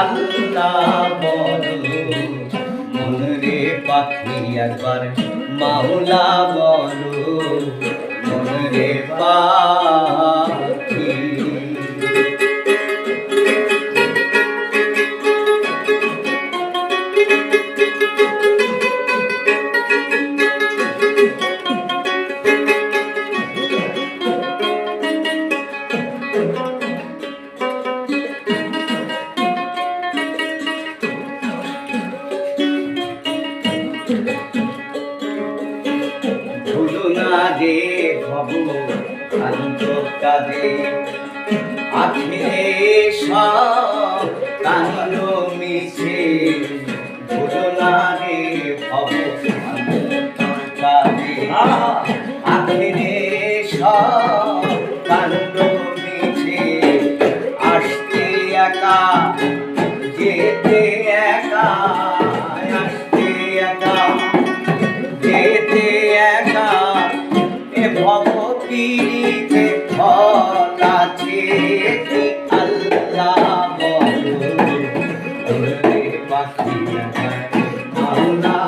আল্লাহ মাওলা বলো। রে ভব আন্ত কাজে। আখেরে সব কান্দ মিছে ভুলো না রে ভব কাজে আখেরে মিছে আসতে একা যেতে পৃথিবীতে ফল আছে আল্লাহ বলো পাখি আল্লাহ